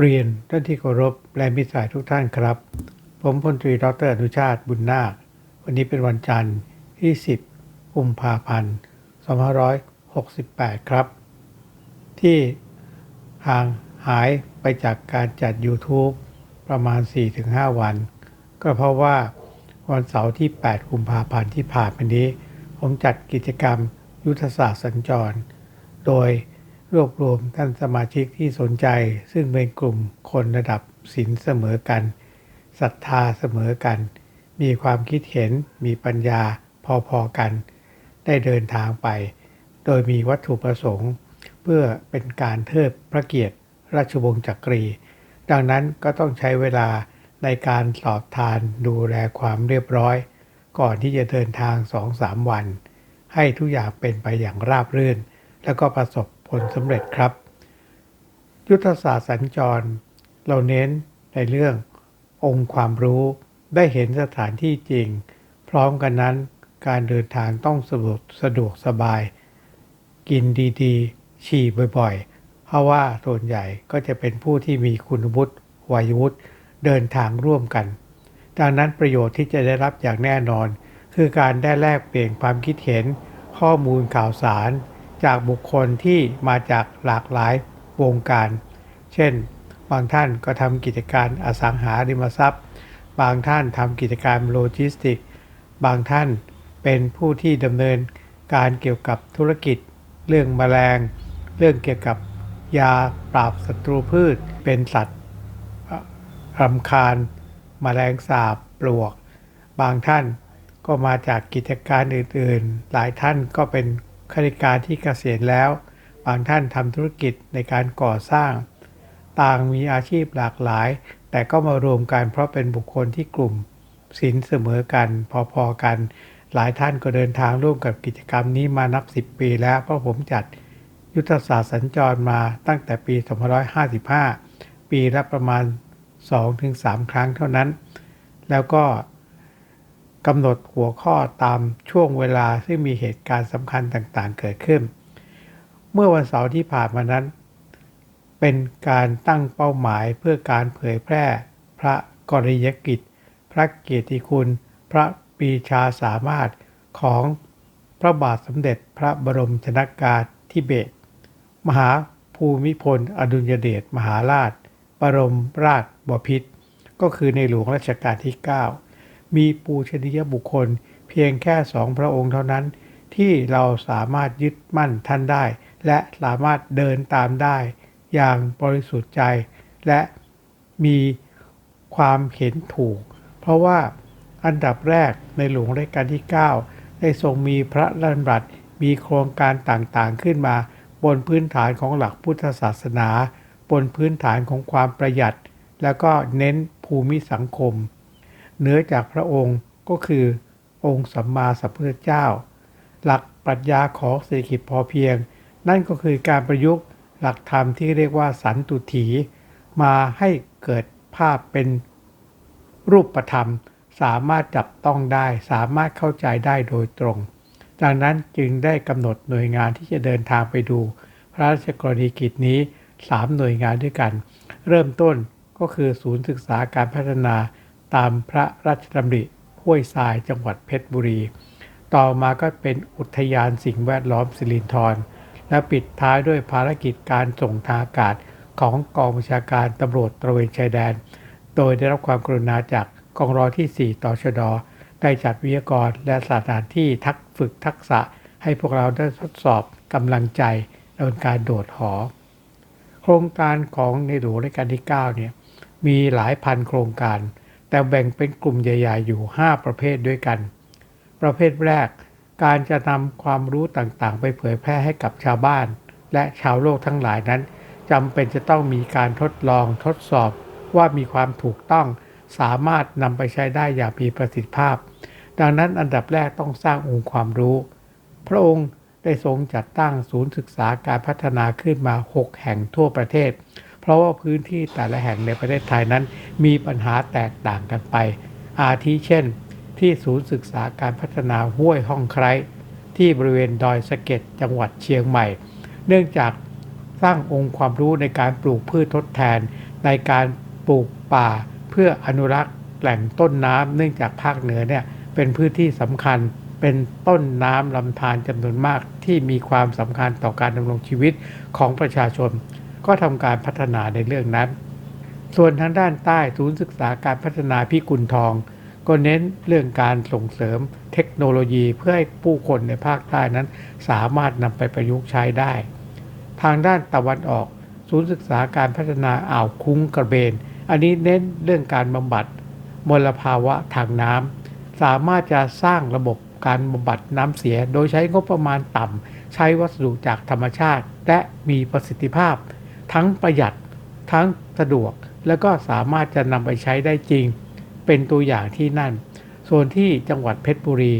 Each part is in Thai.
เรียนท่านที่เคารพและมิตรสายทุกท่านครับ ผมพลตรีดรอนุชาติบุญนาค วันนี้เป็นวันจันทร์ที่ 10กุมภาพันธ์2568 ครับ ที่ห่างหายไปจากการจัด YouTube ประมาณ 4-5 วัน ก็เพราะว่าวันเสาร์ที่ 8 กุมภาพันธ์ที่ผ่านมานี้ ผมจัดกิจกรรมยุทธศาสตร์สัญจร โดย รวบรวมท่านสมาชิกที่สนใจ ซึ่งเป็นกลุ่มคนระดับศีลเสมอกันศรัทธาเสมอกัน มีความคิดเห็นมีปัญญาพอๆกัน ได้เดินทางไป โดยมีวัตถุประสงค์ เพื่อเป็นการเทิดพระเกียรติ ราชวงศ์จักรี ดังนั้นก็ต้องใช้เวลาในการสอบทานดูแลความเรียบร้อย ก่อนที่จะเดินทาง2-3วัน ให้ทุกอย่างเป็นไปอย่างราบรื่น แล้วก็ประสบ ลสำเร็จครับ ยุทธศาสตร์สัญจร เราเน้นในเรื่ององค์ความรู้ได้เห็นสถานที่จริง พร้อมกันนั้นการเดินทางต้องสะดวกสะดวกสบาย กินดีๆ ฉี่บ่อยๆ เพราะว่าส่วนใหญ่ก็จะเป็นผู้ที่มีคุณวุฒิวัยวุฒิเดินทางร่วมกัน ดังนั้นประโยชน์ที่จะได้รับอย่างแน่นอน คือการได้แลกเปลี่ยนความคิดเห็น ข้อมูลข่าวสาร จากบุคคลที่มาจากหลากหลายวงการ เช่น บางท่านก็ทำกิจการอสังหาริมทรัพย์ บางท่านทำกิจการโลจิสติก บางท่านเป็นผู้ที่ดำเนินการเกี่ยวกับธุรกิจ เรื่องแมลง เรื่องเกี่ยวกับยาปราบศัตรูพืช เป็นสัตว์รำคาญแมลงสาบปลวก บางท่านก็มาจากกิจการอื่นๆ หลายท่านก็เป็น ข้าราชการที่เกษียณแล้ว บางท่านทำธุรกิจในการก่อสร้าง ต่างมีอาชีพหลากหลาย แต่ก็มารวมกันเพราะเป็นบุคคลที่กลุ่มศีลเสมอกัน พอๆกัน หลายท่านก็เดินทางร่วมกับกิจกรรมนี้มานับ 10 ปีแล้ว เพราะผมจัดยุทธศาสตร์สัญจรมาตั้งแต่ปี 2555 ปีละประมาณ 2-3 ครั้งเท่านั้น แล้วก็ กำหนดหัวข้อตามช่วงเวลาซึ่งมีเหตุการณ์สำคัญต่างๆ เกิดขึ้น เมื่อวันเสาร์ที่ผ่านมานั้น เป็นการตั้งเป้าหมายเพื่อการเผยแพร่ พระกรณียกิจ พระเกียรติคุณ พระปีชาสามารถของพระบาทสมเด็จพระบรมชนากาธิเบศรมหาภูมิพล อดุลยเดชมหาราช บรมราชบพิตรก็คือในหลวงรัชกาลที่ 9 มีปูชนียบุคคล เพียงแค่สองพระองค์เท่านั้น ที่เราสามารถยึดมั่นท่านได้ และสามารถเดินตามได้ อย่างบริสุทธิ์ใจ และมีความเห็นถูก เพราะว่าอันดับแรกในหลวงรัชกาลที่ 9 ได้ทรงมีพระราชดำรัสมีโครงการต่างๆขึ้นมา บนพื้นฐานของหลักพุทธศาสนา บนพื้นฐานของความประหยัด แล้วก็เน้นภูมิสังคม เนื้อจากพระองค์ก็คือองค์สัมมาสัมพุทธเจ้า หลักปรัชญาของเศรษฐกิจพอเพียง นั่นก็คือการประยุกต์หลักธรรมที่เรียกว่าสันตุถีมาให้เกิดภาพเป็นรูปธรรม สามารถจับต้องได้ สามารถเข้าใจได้โดยตรง ดังนั้นจึงได้กำหนดหน่วยงานที่จะเดินทางไปดู พระราชกรณีกิจนี้ 3 หน่วยงานด้วยกัน เริ่มต้นก็คือศูนย์ศึกษาการพัฒนา ตามพระราชดำริห้วยทรายจังหวัดเพชรบุรี ต่อมาก็เป็นอุทยานสิ่งแวดล้อมสิรินธรและปิดท้ายด้วยภารกิจการส่งทางอากาศของกองบัญชาการตำรวจตระเวนชายแดน โดยได้รับความกรุณาจากกองร้อยที่ 4ต่อชดได้จัดวิทยากรและสถานที่ทักฝึกทักษะให้พวกเราได้ทดสอบกำลังใจในการโดดหอ โครงการของในหลวงรัชกาลที่ 9 เนี่ยมีหลายพันโครงการ แต่แบ่งเป็นกลุ่มใหญ่ ๆ อยู่ 5 ประเภทด้วยกัน ประเภทแรก การจะนำความรู้ต่างๆ ไปเผยแพร่ให้กับชาวบ้าน และชาวโลกทั้งหลายนั้นจำเป็นจะต้องมีการทดลองทดสอบว่ามีความถูกต้องสามารถนำไปใช้ได้อย่างมีประสิทธิภาพ ดังนั้นอันดับแรกต้องสร้างองค์ความรู้ พระองค์ได้ทรงจัดตั้งศูนย์ศึกษาการพัฒนาขึ้นมา 6 แห่งทั่วประเทศ เพราะว่าพื้นที่แต่ละแห่งในประเทศไทยนั้น มีปัญหาแตกต่างกันไป อาทิเช่น ที่ศูนย์ศึกษาการพัฒนาห้วยห้องไคร้ที่บริเวณดอยสะเก็ดจังหวัดเชียงใหม่ เนื่องจากสร้างองค์ความรู้ในการปลูกพืชทดแทน ในการปลูกป่าเพื่ออนุรักษ์แหล่งต้นน้ำเนื่องจากภาคเหนือเนี่ยเป็นพื้นที่สำคัญเป็นต้นน้ำลำธารจำนวนมากที่มีความสำคัญต่อการดำรงชีวิตของประชาชน ก็ทำการพัฒนาในเรื่องนั้น ส่วนทางด้านใต้ศูนย์ศึกษาการพัฒนาพิกุลทอง ก็เน้นเรื่องการส่งเสริมเทคโนโลยีเพื่อให้ผู้คนในภาคใต้นั้น สามารถนำไปประยุกต์ใช้ได้ ทางด้านตะวันออก ศูนย์ศึกษาการพัฒนาอ่าวคุ้งกระเบน อันนี้เน้นเรื่องการบำบัดมลภาวะทางน้ำสามารถจะสร้างระบบการบำบัดน้ำเสีย โดยใช้งบประมาณต่ำใช้วัสดุจากธรรมชาติ และมีประสิทธิภาพ ทั้งประหยัดทั้งสะดวก แล้วก็สามารถจะนำไปใช้ได้จริง เป็นตัวอย่างที่นั่น ส่วนที่จังหวัดเพชรบุรี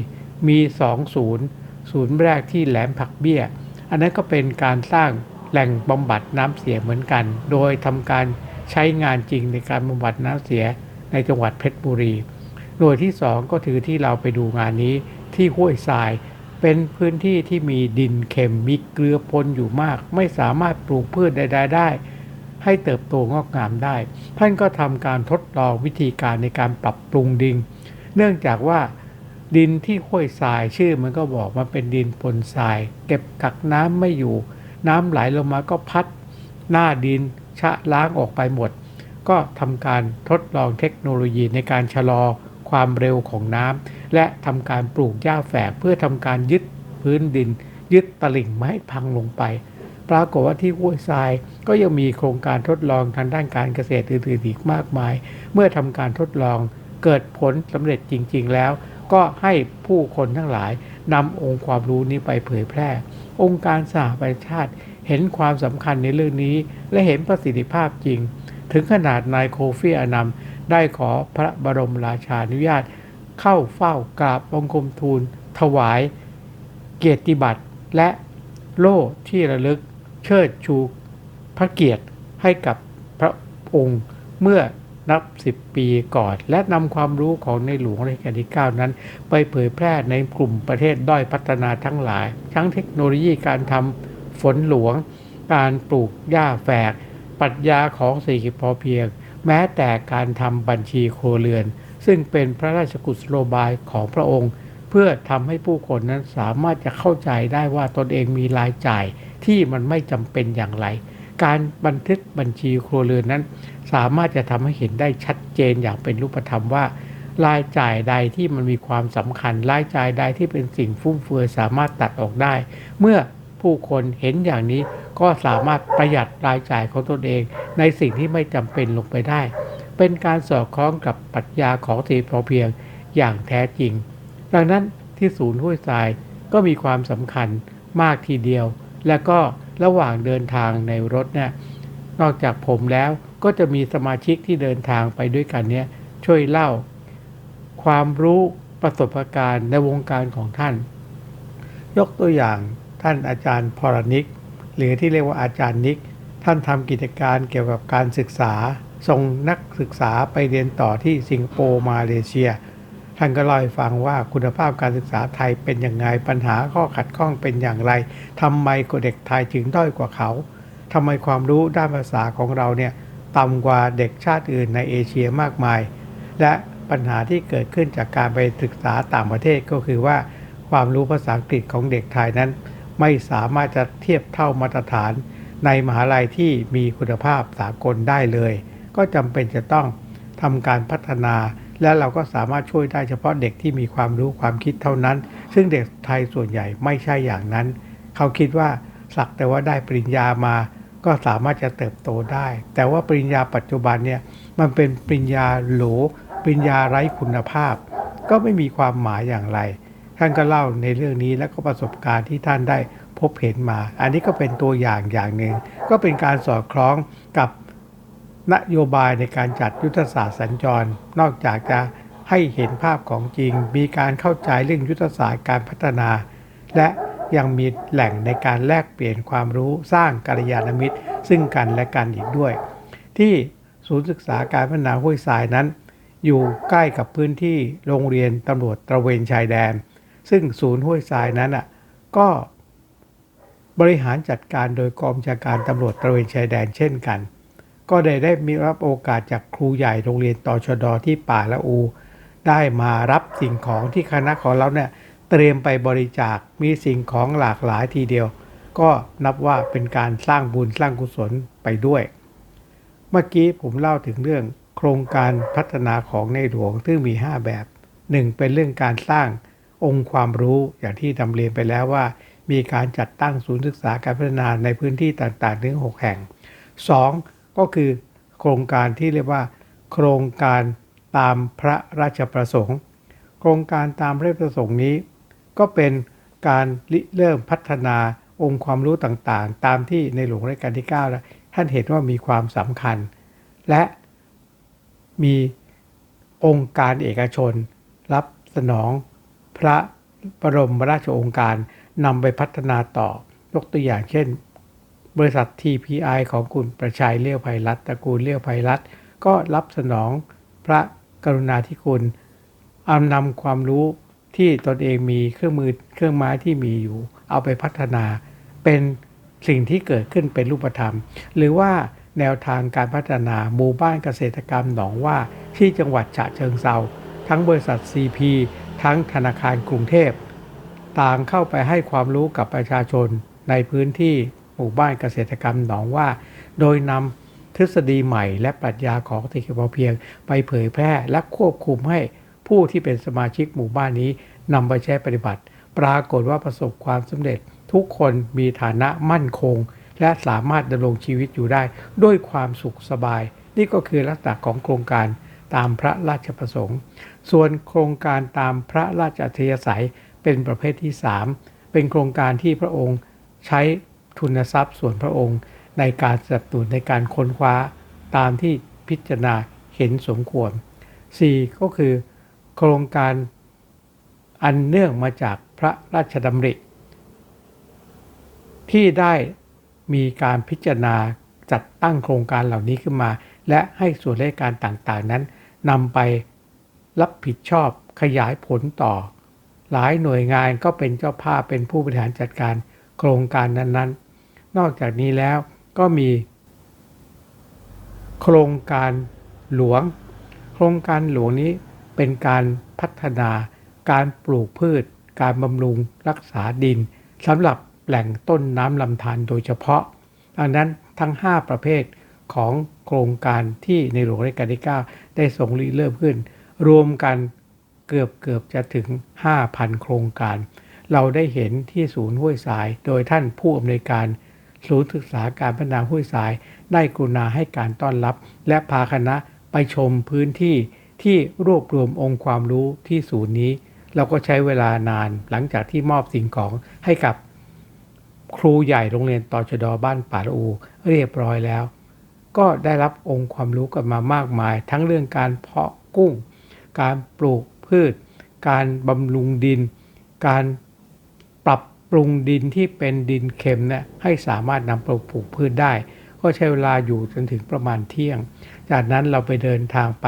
มี2ศูนย์ศูนย์แรกที่แหลมผักเบี้ย อันนั้นก็เป็นการสร้างแหล่งบำบัดน้ำเสียเหมือนกัน โดยทำการใช้งานจริงในการบำบัดน้ำเสียในจังหวัดเพชรบุรี หน่วยที่ 2 ก็ถือที่เราไปดูงานนี้ที่ห้วยทราย เป็นพื้นที่ที่มีดินเค็มมีเกลือปนอยู่มาก ไม่สามารถปลูกพืชใดๆได้ ให้เติบโตงอกงามได้ ท่านก็ทำการทดลองวิธีการในการปรับปรุงดิน เนื่องจากว่าดินที่ห้วยทรายชื่อมันก็บอกมันเป็นดินปนทราย เก็บกักน้ำไม่อยู่ น้ำไหลลงมาก็พัด หน้าดินชะล้างออกไปหมด ก็ทำการทดลองเทคโนโลยีในการชะลอ ความเร็วของน้ำและทำการปลูกหญ้าแฝกเพื่อทำการยึดพื้นดิน ยึดตลิ่งไม่ให้พังลงไป ปรากฏว่าที่ห้วยทรายก็ยังมีโครงการทดลองทางด้านการเกษตรอื่นๆอีกมากมาย เมื่อทำการทดลองเกิดผลสำเร็จจริง ๆ แล้ว ก็ให้ผู้คนทั้งหลายนำองค์ความรู้นี้ไปเผยแพร่ องค์การสหประชาชาติเห็นความสำคัญในเรื่องนี้ และเห็นประสิทธิภาพจริง ถึงขนาดนายโคฟีอานัม ได้ขอพระบรมราชานุญาต เข้าเฝ้ากราบบังคมทูล ถวาย เกียรติบัตรและโล่ที่ระลึกเชิดชูพระเกียรติให้กับพระองค์เมื่อนับสิบปีก่อน และนำความรู้ของในหลวงรัชกาลที่ 9 นั้น ไปเผยแพร่ในกลุ่มประเทศด้อยพัฒนาทั้งหลาย ทั้งเทคโนโลยีการทำฝนหลวง การปลูกหญ้าแฝก ปรัชญาของเศรษฐกิจพอเพียง แม้แต่การทำบัญชีครัวเรือน ซึ่งเป็นพระราชกุศโลบายของพระองค์ เพื่อทำให้ผู้คนนั้นสามารถจะเข้าใจได้ว่าตนเองมีรายจ่ายที่มันไม่จำเป็นอย่างไร การบันทึกบัญชีครัวเรือนนั้น สามารถจะทำให้เห็นได้ชัดเจนอย่างเป็นรูปธรรมว่า รายจ่ายใดที่มันมีความสำคัญ รายจ่ายใดที่เป็นสิ่งฟุ่มเฟือยสามารถตัดออกได้ เมื่อ ผู้คนเห็นอย่างนี้ก็สามารถประหยัดรายจ่ายของตนเอง ในสิ่งที่ไม่จำเป็นลงไปได้ เป็นการสอดคล้องกับปรัชญาของเศรษฐพอเพียงอย่างแท้จริง ดังนั้นที่ศูนย์ห้วยทรายก็มีความสำคัญมากทีเดียว และก็ระหว่างเดินทางในรถเนี่ยนอกจากผมแล้วก็จะมีสมาชิกที่เดินทางไปด้วยกันเนี่ยช่วยเล่า ความรู้ประสบการณ์ในวงการของท่าน ยกตัวอย่าง ท่านอาจารย์พรนิก หรือที่เรียกว่าอาจารย์นิก ท่านทำกิจการเกี่ยวกับการศึกษา ส่งนักศึกษาไปเรียนต่อที่สิงคโปร์มาเลเซีย ท่านก็เล่าให้ฟังว่าคุณภาพการศึกษาไทยเป็นยังไงปัญหาข้อขัดข้องเป็นอย่างไรทำไมเด็กไทยถึงด้อยกว่าเขาทำไมความรู้ด้านภาษาของเราเนี่ยต่ำกว่าเด็กชาติอื่นในเอเชียมากมาย และปัญหาที่เกิดขึ้นจากการไปศึกษาต่างประเทศก็คือว่า ความรู้ภาษาอังกฤษของเด็กไทยนั้น ไม่สามารถจะเทียบเท่ามาตรฐาน ในมหาลัยที่มีคุณภาพสากลได้เลย ก็จำเป็นจะต้องทำการพัฒนา และเราก็สามารถช่วยได้เฉพาะเด็กที่มีความรู้ความคิดเท่านั้น ซึ่งเด็กไทยส่วนใหญ่ไม่ใช่อย่างนั้น เขาคิดว่าสักแต่ว่าได้ปริญญามา ก็สามารถจะเติบโตได้ แต่ว่าปริญญาปัจจุบันเนี่ยมันเป็นปริญญาโหลปริญญาไร้คุณภาพ ก็ไม่มีความหมายอย่างไร ท่านก็เล่าในเรื่องนี้และก็ประสบการณ์ที่ท่านได้พบเห็นมา อันนี้ก็เป็นตัวอย่างอย่างหนึ่ง ก็เป็นการสอดคล้องกับนโยบายในการจัดยุทธศาสตร์สัญจร นอกจากจะให้เห็นภาพของจริง มีการเข้าใจเรื่องยุทธศาสตร์การพัฒนา และยังมีแหล่งในการแลกเปลี่ยนความรู้สร้างกัลยาณมิตร ซึ่งกันและกันอีกด้วย ที่ศูนย์ศึกษาการพัฒนาห้วยทรายนั้น อยู่ใกล้กับพื้นที่โรงเรียนตำรวจตระเวนชายแดน ซึ่งศูนย์ห้วยทรายนั้นอะก็บริหารจัดการโดยกองชาการตำรวจตระเวนชายแดนเช่นกัน ก็ได้ได้มีรับโอกาสจากครูใหญ่โรงเรียนตชดที่ป่าละอู ได้มารับสิ่งของที่คณะของเราเนี่ยเตรียมไปบริจาคมีสิ่งของหลากหลายทีเดียว ก็นับว่าเป็นการสร้างบุญสร้างกุศลไปด้วย เมื่อกี้ผมเล่าถึงเรื่องโครงการพัฒนาของในหลวงซึ่งมี 5 แบบ 1. เป็นเรื่องการสร้าง องค์ความรู้อย่างที่นำเรียนไปแล้วว่า มีการจัดตั้งศูนย์ศึกษาการพัฒนาในพื้นที่ต่างๆ ถึง 6 แห่ง 2. ก็คือโครงการที่เรียกว่า โครงการตามพระราชประสงค์ โครงการตามพระราชประสงค์นี้ ก็เป็นการริเริ่มพัฒนาองค์ความรู้ต่างๆ ตามที่ในหลวงรัชกาลที่9แล้วท่านเห็นว่ามีความสำคัญ และมีองค์การเอกชน รับสนอง ระบรมราชโองการนำไปพัฒนาต่อยกตัวอย่างเช่น บริษัท TPI ของคุณประชัยเลี้ยวไพรัตตระกูลเลี้ยวไพรัตก็รับสนองพระกรุณาธิคุณอานำความรู้ที่ตนเองมีเครื่องมือเครื่องไม้ที่มีอยู่ เอาไปพัฒนาเป็นสิ่งที่เกิดขึ้นเป็นรูปธรรม หรือว่าแนวทางการพัฒนาหมู่บ้านเกษตรกรรมหนองว่าที่จังหวัดฉะเชิงเซาทั้งบริษัท CP ทั้งธนาคารกรุงเทพ ต่างเข้าไปให้ความรู้กับประชาชนในพื้นที่หมู่บ้านเกษตรกรรมหนองว่า โดยนำทฤษฎีใหม่และปรัชญาของเศรษฐกิจพอเพียง ไปเผยแพร่และควบคุมให้ผู้ที่เป็นสมาชิกหมู่บ้านนี้นำไปใช้ปฏิบัติ ปรากฏว่าประสบความสำเร็จทุกคนมีฐานะมั่นคง และสามารถดำรงชีวิตอยู่ได้ ด้วยความสุขสบาย นี่ก็คือลักษณะของโครงการตามพระราชประสงค์ ส่วนโครงการตามพระราชอัธยาศัยเป็นประเภทที่ 3 เป็นโครงการที่พระองค์ใช้ทุนทรัพย์ส่วนพระองค์ ในการสนับสนุนในการค้นคว้าตามที่พิจารณาเห็นสมควร 4. ก็คือ โครงการอันเนื่องมาจากพระราชดำริ ที่ได้มีการพิจารณาจัดตั้งโครงการเหล่านี้ขึ้นมา และให้ส่วนราชการต่างๆนั้นนำไป รับผิดชอบขยายผลต่อ หลายหน่วยงานก็เป็นเจ้าภาพเป็นผู้บริหารจัดการโครงการนั้นๆ นอกจากนี้แล้วก็มี โครงการหลวง โครงการหลวงนี้เป็นการพัฒนา การปลูกพืช การบำรุงรักษาดินสำหรับแหล่งต้นน้ำลำธารโดยเฉพาะ ดังนั้นทั้ง 5 ประเภทของโครงการที่ในหลวงรัชกาลที่ 9 ได้ส่งริเริ่มขึ้น รวมกันเกือบเกือบจะถึง 5,000 โครงการ เราได้เห็นที่ศูนย์ห้วยสาย โดยท่านผู้อำนวยการศูนย์ศึกษาการพัฒนาห้วยสาย ได้กรุณาให้การต้อนรับ และพาคณะไปชมพื้นที่ที่รวบรวมองค์ความรู้ที่ศูนย์นี้ เราก็ใช้เวลานานหลังจากที่มอบสิ่งของให้กับครูใหญ่โรงเรียนตชดบ้านป่าละอูเรียบร้อยแล้ว ก็ได้รับองค์ความรู้กันมามากมาย ทั้งเรื่องการเพาะกุ้ง การปลูกพืช การบำรุงดิน การปรับปรุงดินที่เป็นดินเค็มเนี่ยให้สามารถนำไปปลูกพืชได้ ก็ใช้เวลาอยู่จนถึงประมาณเที่ยง จากนั้นเราไปเดินทางไป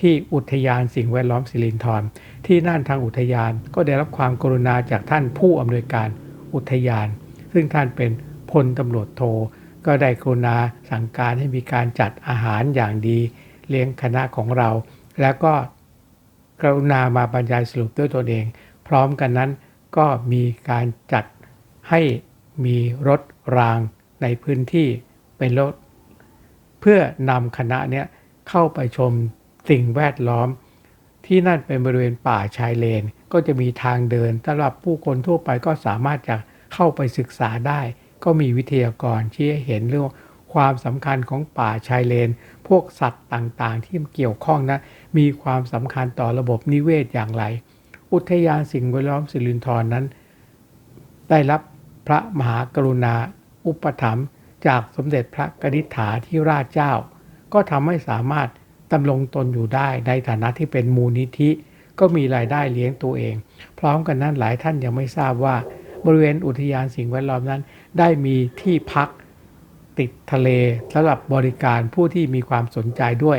ที่อุทยานสิ่งแวดล้อมสิรินธรที่นั่นทางอุทยานก็ได้รับความกรุณาจากท่านผู้อำนวยการอุทยาน ซึ่งท่านเป็นพลตำรวจโท ก็ได้กรุณาสั่งการให้มีการจัดอาหารอย่างดี เลี้ยงคณะของเรา แล้วก็ กรุณามาบรรยายสรุปด้วยตนเอง พร้อมกันนั้นก็มีการจัดให้มีรถรางในพื้นที่เป็นรถ เพื่อนำคณะเนี้ยเข้าไปชมสิ่งแวดล้อม ที่นั่นเป็นบริเวณป่าชายเลน ก็จะมีทางเดินสำหรับผู้คนทั่วไปก็สามารถจะเข้าไปศึกษาได้ ก็มีวิทยากรชี้ให้เห็นเรื่องความสำคัญของป่าชายเลน พวกสัตว์ต่างๆ ที่เกี่ยวข้องนะ มีความสำคัญต่อระบบนิเวศอย่างไร อุทยานสิ่งแวดล้อมสิรินธรนั้น ได้รับพระมหากรุณา อุปถัมภ์จากสมเด็จพระกนิษฐาธิราชเจ้า ก็ทำให้สามารถดำรงตนอยู่ได้ในฐานะที่เป็นมูลนิธิ ก็มีรายได้เลี้ยงตัวเอง พร้อมกันนั้นหลายท่านยังไม่ทราบว่า บริเวณอุทยานสิ่งแวดล้อมนั้น ได้มีที่พักติดทะเลสำหรับบริการผู้ที่มีความสนใจด้วย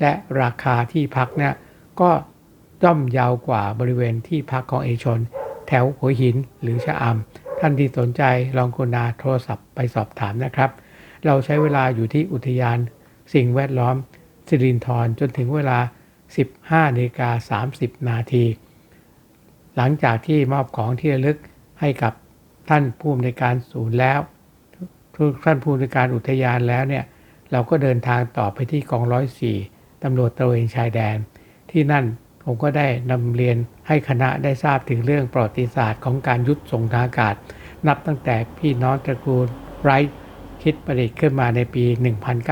และราคาที่พักเนี่ยก็ย่อมยาวกว่าบริเวณที่พักของเอกชน แถวหัวหินหรือชะอำท่านที่สนใจลองกรุณาโทรศัพท์ไปสอบถามนะครับ เราใช้เวลาอยู่ที่อุทยาน สิ่งแวดล้อมสิรินธรจนถึงเวลา 15นาฬิกา30 นาทีหลังจากที่มอบของที่ระลึกให้กับท่านผู้อำนวยการศูนย์แล้วท่านผู้อำนวยการอุทยานแล้วเนี่ยเราก็เดินทางต่อไปที่กองร้อยสี่ ตำรวจตระเวนชายแดน ที่นั่นผมก็ได้นำเรียนให้คณะได้ทราบถึงเรื่องประวัติศาสตร์ของการยุทธส่งทางอากาศ นับตั้งแต่พี่น้องตระกูลไรท์คิดประดิษฐ์ขึ้นมาในปี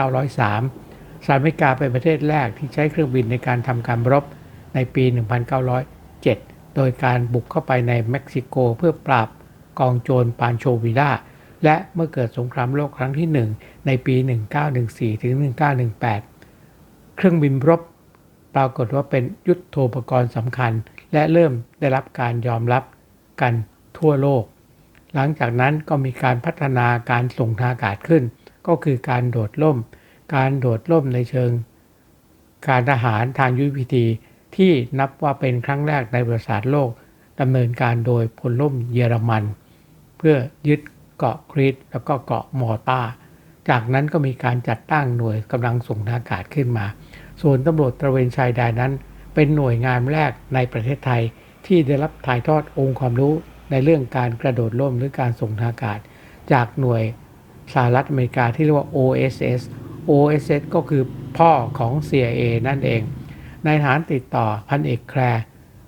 1903 สหรัฐอเมริกาเป็นประเทศแรกที่ใช้เครื่องบินในการทำการรบในปี 1907 โดยการบุกเข้าไปในเม็กซิโกเพื่อปราบกองโจรปานโชวิล่าและเมื่อเกิดสงครามโลกครั้งที่ 1 ในปี 1914 ถึง 1918 เครื่องบินรบ ปรากฏว่าเป็นยุทธโธปกรณ์สำคัญ และเริ่มได้รับการยอมรับกันทั่วโลก หลังจากนั้นก็มีการพัฒนาการส่งทางอากาศขึ้น ก็คือการโดดล่ม การโดดล่มในเชิง การทหารทางยุทธวิธีที่นับว่าเป็นครั้งแรกในประวัติศาสตร์โลกดำเนินการโดยพลล่มเยอรมัน เพื่อยึดเกาะครีตแล้วก็เกาะมอร์ตาจากนั้นก็มีการจัดตั้งหน่วยกำลังส่งทางอากาศขึ้นมา ส่วนตำรวจตระเวนชายแดนนั้น เป็นหน่วยงานแรกในประเทศไทย ที่ได้รับถ่ายทอดองค์ความรู้ในเรื่องการกระโดดร่มหรือการส่งทางอากาศ จากหน่วยสหรัฐอเมริกาที่เรียกว่า OSS OSS ก็คือพ่อของ CIA นั่นเอง ในฐานติดต่อพันเอกแคร์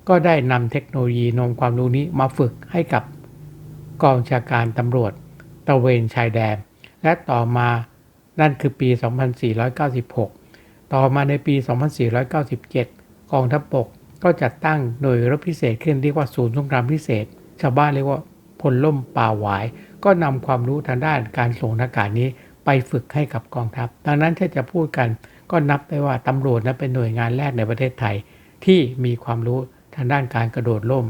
ก็ได้นำเทคโนโลยีนำความรู้นี้มาฝึกให้กับกองชาการตำรวจตะเวนชายแดน และต่อมานั่นคือปี 2496 ต่อมาในปี 2497 กองทัพบกก็จัดตั้งหน่วยรบพิเศษขึ้นเรียกว่าศูนย์สงครามพิเศษ ชาวบ้านเรียกว่าพลล่มป่าหวาย ก็นำความรู้ทางด้านการส่งอากาศนี้ไปฝึกให้กับกองทัพ ดังนั้นถ้าจะพูดกันก็นับได้ว่าตำรวจนั้นเป็นหน่วยงานแรกในประเทศไทย ที่มีความรู้ทางด้านการกระโดดร่ม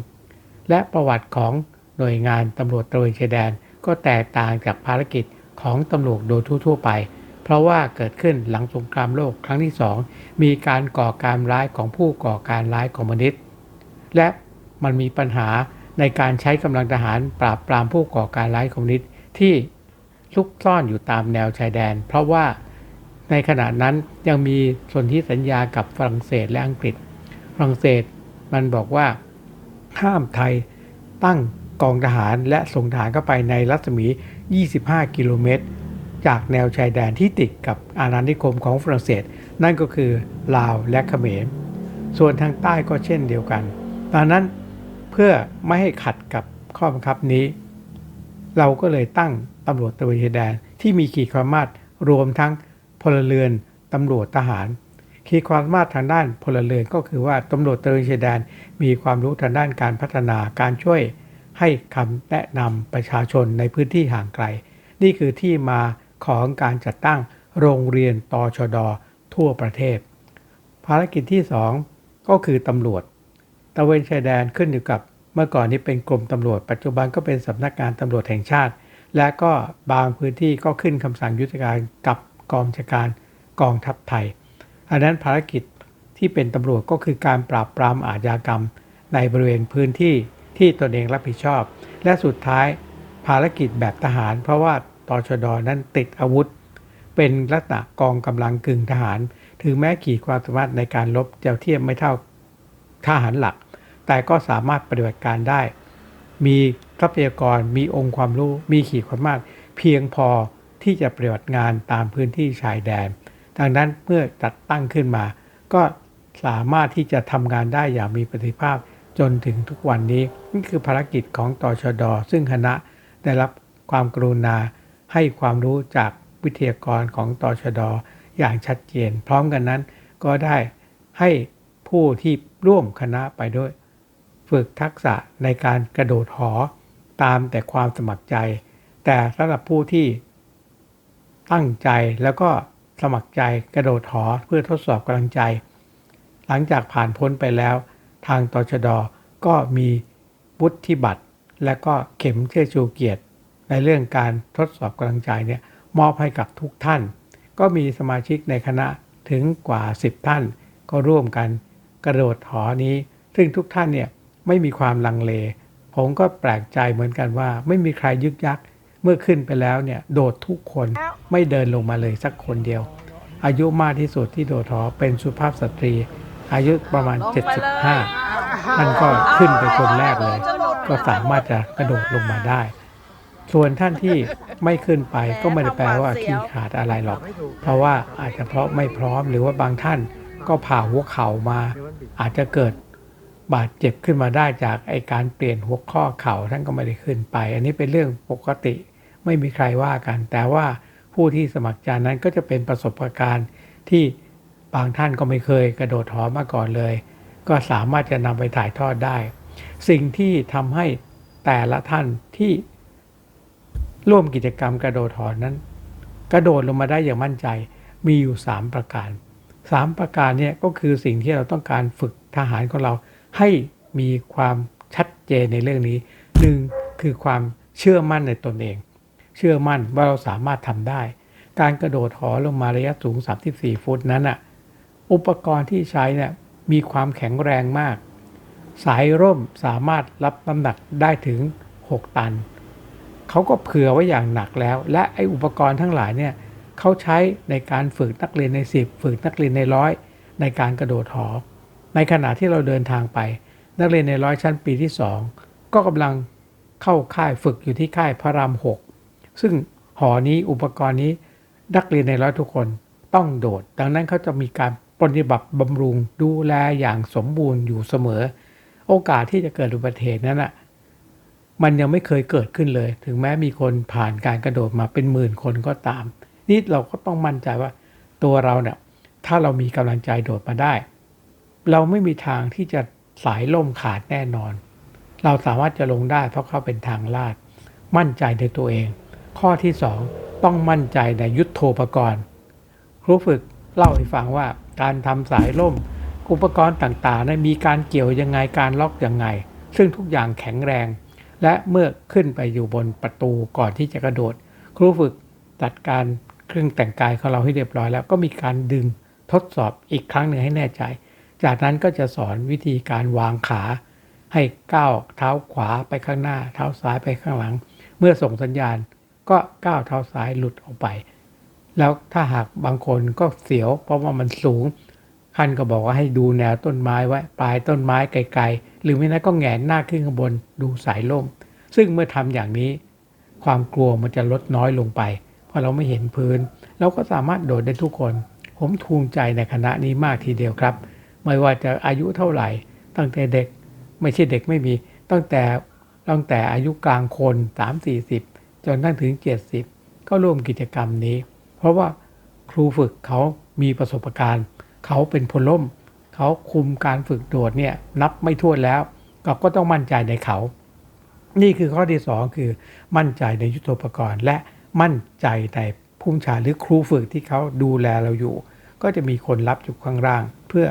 และประวัติของหน่วยงานตำรวจตระเวนชายแดน ก็แตกต่างจากภารกิจของตำรวจโดยทั่วๆไป เพราะว่าเกิดขึ้นหลังสงครามโลกครั้งที่สองมีการก่อการร้ายของผู้ก่อการร้ายคอมมิวนิสต์และมันมีปัญหาในการใช้กำลังทหารปราบปรามผู้ก่อการร้ายคอมมิวนิสต์ที่ซุกซ่อนอยู่ตามแนวชายแดน เพราะว่าในขณะนั้นยังมีสนธิสัญญากับฝรั่งเศสและอังกฤษ ฝรั่งเศสมันบอกว่าห้ามไทยตั้งกองทหารและส่งทหารเข้าไปในรัศมี 25 กิโลเมตร จากแนวชายแดนที่ติดกับอาณานิคมของฝรั่งเศส นั่นก็คือลาวและเขมร ส่วนทางใต้ก็เช่นเดียวกันดังนั้นเพื่อไม่ให้ขัดกับข้อบังคับนี้ เราก็เลยตั้งตำรวจตระเวนชายแดนที่มีขีดความสามารถรวมทั้งพลเรือนตำรวจทหาร ขีดความสามารถทางด้านพลเรือนก็คือว่าตำรวจตระเวนชายแดนมีความรู้ทางด้านการพัฒนาการช่วยให้คำแนะนำประชาชนในพื้นที่ห่างไกล นี่คือที่มา ของการจัดตั้งโรงเรียนตชด ทั่วประเทศ ภารกิจที่ 2 ก็คือตำรวจตะเวนชายแดนขึ้นอยู่กับ เมื่อก่อนนี้เป็นกรมตำรวจ ปัจจุบันก็เป็นสำนักงานตำรวจแห่งชาติ และก็บางพื้นที่ก็ขึ้นคำสั่งยุทธการกับกองชาการกองทัพไทย อันนั้นภารกิจที่เป็นตำรวจก็คือการปราบปรามอาชญากรรม ในบริเวณพื้นที่ที่ตนเองรับผิดชอบ และสุดท้ายภารกิจแบบทหาร เพราะว่า ตชดนั้นติดอาวุธ เป็นลักษณะกองกำลังกึ่งทหาร ถึงแม้ขีดความสามารถในการลบจะเทียบไม่เท่าทหารหลัก แต่ก็สามารถปฏิบัติการได้ มีทรัพยากรมีองค์ความรู้ มีขีดความสามารถเพียงพอที่จะปฏิบัติงานตามพื้นที่ชายแดน ดังนั้นเมื่อจัดตั้งขึ้นมา ก็สามารถที่จะทำงานได้อย่างมีประสิทธิภาพจนถึงทุกวันนี้นี่คือภารกิจของตชด ซึ่งคณะได้รับความกรุณา ให้ความรู้จากวิทยากรของตชดอย่างชัดเจน พร้อมกันนั้นก็ได้ให้ผู้ที่ร่วมคณะไปด้วย ฝึกทักษะในการกระโดดหอตามแต่ความสมัครใจ แต่สำหรับผู้ที่ตั้งใจแล้วก็สมัครใจกระโดดหอเพื่อทดสอบกำลังใจ หลังจากผ่านพ้นไปแล้ว ทางตชดก็มีวุฒิบัตรและก็เข็มเชื่อชูเกียรติ ในเรื่องการทดสอบกำลังใจเนี่ยมอบให้กับทุกท่าน ก็มีสมาชิกในคณะถึงกว่า 10 ท่าน ก็ร่วมกันกระโดดหอนี้ ซึ่งทุกท่านเนี่ยไม่มีความลังเล ผมก็แปลกใจเหมือนกันว่า ไม่มีใครยึกยักเมื่อขึ้นไปแล้วเนี่ยโดดทุกคนไม่เดินลงมาเลยสักคนเดียว อายุมากที่สุดที่โดดหอเป็นสุภาพสตรี อายุประมาณ 75ท่านก็ขึ้นไปคนแรกเลย ก็สามารถจะกระโดดลงมาได้ ส่วนท่านที่ไม่ขึ้นไปก็ไม่ได้แปลว่าขี้ขาดอะไรหรอก เพราะว่าอาจจะเพราะไม่พร้อมหรือว่าบางท่านก็ผ่าหัวเข่ามา อาจจะเกิดบาดเจ็บขึ้นมาได้จากไอการเปลี่ยนหัวข้อเข่าท่านก็ไม่ได้ขึ้นไป อันนี้เป็นเรื่องปกติไม่มีใครว่ากัน แต่ว่าผู้ที่สมัครใจนั้นก็จะเป็นประสบการณ์ที่บางท่านก็ไม่เคยกระโดดหอมาก่อนเลย ก็สามารถจะนำไปถ่ายทอดได้ สิ่งที่ทำให้แต่ละท่านที่ ร่วมกิจกรรมกระโดดหอนั้น กระโดดลงมาได้อย่างมั่นใจมีอยู่ 3 ประการ 3 ประการเนี่ยก็คือสิ่งที่เราต้องการฝึกทหารของเราให้มีความชัดเจนในเรื่องนี้หนึ่งคือความเชื่อมั่นในตนเอง เชื่อมั่นว่าเราสามารถทำได้ การกระโดดหอลงมาระยะสูง 34 ฟุตนั้นอะอุปกรณ์ที่ใช้เนี่ยมีความแข็งแรงมาก สายร่มสามารถรับน้ำหนักได้ถึง 6 ตัน เขาก็เผื่อไว้อย่างหนักแล้ว และไอ้อุปกรณ์ทั้งหลายเนี่ยเขาใช้ในการฝึกนักเรียนใน 10 ฝึกนักเรียนในร้อยในการกระโดดหอ ในขณะที่เราเดินทางไป นักเรียนในร้อยชั้นปีที่ 2 ก็กำลังเข้าค่ายฝึกอยู่ที่ค่ายพระราม 6 ซึ่งหอนี้อุปกรณ์นี้นักเรียนในร้อยทุกคนต้องโดด ดังนั้นเขาจะมีการปฏิบัติบำรุงดูแลอย่างสมบูรณ์อยู่เสมอ โอกาสที่จะเกิดอุบัติเหตุนั้นอะ มันยังไม่เคยเกิดขึ้นเลย ถึงแม้มีคนผ่านการกระโดดมาเป็นหมื่นคนก็ตาม นี่เราก็ต้องมั่นใจว่าตัวเราเนี่ยถ้าเรามีกำลังใจโดดมาได้ เราไม่มีทางที่จะสายล่มขาดแน่นอน เราสามารถจะลงได้เพราะเขาเป็นทางลาด มั่นใจในตัวเอง ข้อที่ 2 ต้องมั่นใจในยุทธโธปกรณ์ครูฝึกเล่าให้ฟังว่าการทำสายล่ม อุปกรณ์ต่างๆนะมีการเกี่ยวยังไงการล็อกยังไง ซึ่งทุกอย่างแข็งแรง และเมื่อขึ้นไปอยู่บนประตูก่อนที่จะกระโดด ครูฝึกจัดการเครื่องแต่งกายของเราให้เรียบร้อยแล้วก็มีการดึงทดสอบอีกครั้งหนึ่งให้แน่ใจ จากนั้นก็จะสอนวิธีการวางขา ให้ก้าวเท้าขวาไปข้างหน้า เท้าซ้ายไปข้างหลัง เมื่อส่งสัญญาณก็ก้าวเท้าซ้ายหลุดออกไป แล้วถ้าหากบางคนก็เสียวเพราะว่ามันสูงท่านก็บอกว่าให้ดูแนวต้นไม้ไว้ปลายต้นไม้ไกลๆ หรือไม่นั้นก็แงนหน้าขึ้นข้างบนดูสายล่ม ซึ่งเมื่อทำอย่างนี้ ความกลัวมันจะลดน้อยลงไป เพราะเราไม่เห็นพื้น เราก็สามารถโดดได้ทุกคน ผมทูงใจในคณะนี้มากทีเดียวครับ ไม่ว่าจะอายุเท่าไหร่ ตั้งแต่เด็กไม่ใช่เด็กไม่มี ตั้งแต่ตั้งแต่อายุกลางคน 3 40 จนตั้งถึง 70 ก็ร่วมกิจกรรมนี้ เพราะว่าครูฝึกเขามีประสบการณ์ เขาเป็นพลล่ม เขาคุมการฝึกโดดเนี่ยนับไม่ถ้วนแล้วเราก็ต้องมั่นใจในเขา นี่คือข้อที่ 2 คือมั่นใจในยุทธปกรณ์ และมั่นใจในผู้บัญชาหรือครูฝึกที่เขาดูแลเราอยู่ ก็จะมีคนรับอยู่ข้างล่าง เพื่อ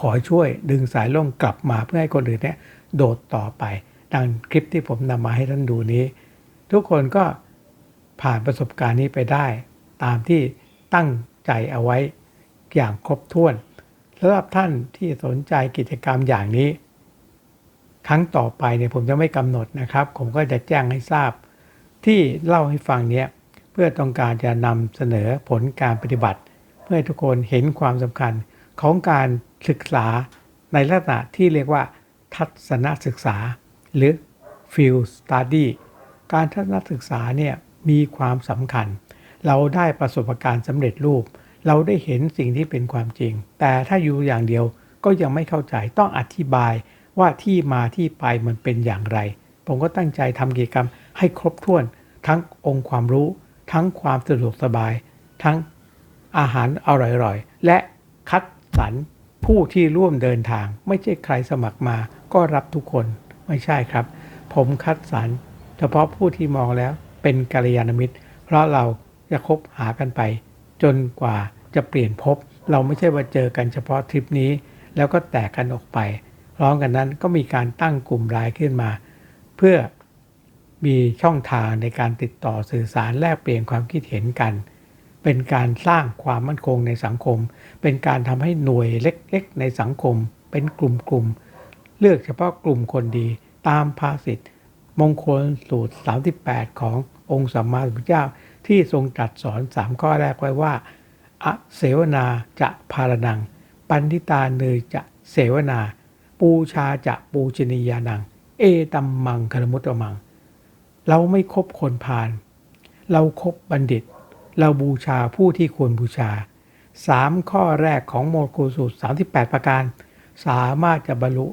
ขอช่วยดึงสายล่มกลับมาเพื่อให้คนอื่นเนี่ยโดดต่อไป ดังคลิปที่ผมนำมาให้ท่านดูนี้ ทุกคนก็ผ่านประสบการณ์นี้ไปได้ ตามที่ตั้งใจเอาไว้อย่างครบถ้วน สำหรับท่านที่สนใจกิจกรรมอย่างนี้ ครั้งต่อไปเนี่ยผมจะไม่กำหนดนะครับ ผมก็จะแจ้งให้ทราบ ที่เล่าให้ฟังเนี้ยเพื่อต้องการจะนำเสนอผลการปฏิบัติ เพื่อให้ทุกคนเห็นความสำคัญของการศึกษาในลักษณะที่เรียกว่า ทัศนศึกษา หรือ field study การทัศนศึกษาเนี่ยมีความสำคัญ เราได้ประสบการณ์สำเร็จรูป เราได้เห็นสิ่งที่เป็นความจริง แต่ถ้าอยู่อย่างเดียวก็ยังไม่เข้าใจต้องอธิบายว่าที่มาที่ไปมันเป็นอย่างไร ผมก็ตั้งใจทำกิจกรรมให้ครบถ้วน ทั้งองค์ความรู้ ทั้งความสะดวกสบาย ทั้งอาหารอร่อยๆ และคัดสรรผู้ที่ร่วมเดินทาง ไม่ใช่ใครสมัครมา ก็รับทุกคนไม่ใช่ครับ ผมคัดสรรเฉพาะผู้ที่มองแล้วเป็นกัลยาณมิตร เพราะเราจะคบหากันไป จนกว่า จะเปลี่ยนภพเราไม่ใช่ว่าเจอกันเฉพาะทริปนี้ แล้วก็แตกกันออกไปพร้อมกันนั้นก็มีการตั้งกลุ่มรายขึ้นมา เพื่อมีช่องทางในการติดต่อสื่อสารแลกเปลี่ยนความคิดเห็นกัน เป็นการสร้างความมั่นคงในสังคม เป็นการทำให้หน่วยเล็กๆ ในสังคม เป็นกลุ่มๆเลือกเฉพาะกลุ่มคนดีตามภาษิตมงคลสูตร 38 ขององค์สัมมาสัมพุทธเจ้าที่ทรงตรัสสอน 3 ข้อแรกไว้ว่า อะเสวนาจะพารนัง ปันทิตาเนยจะเสวนา ปูชาจะปูชนียานัง เอตัมมังคารมุตตมัง เราไม่คบคนพาลเราครบบัณฑิต เราบูชาผู้ที่ควรบูชาสามข้อแรกของโมกุลสูตร 38 ประการ สามารถจะบรรลุ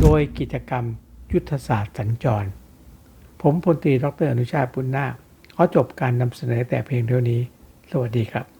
โดยกิจกรรมยุทธศาสตร์สัญจร ผมพลตรีดรอนุชาติปุณนาขอจบการนำเสนอแต่เพียงเท่านี้ สวัสดีครับ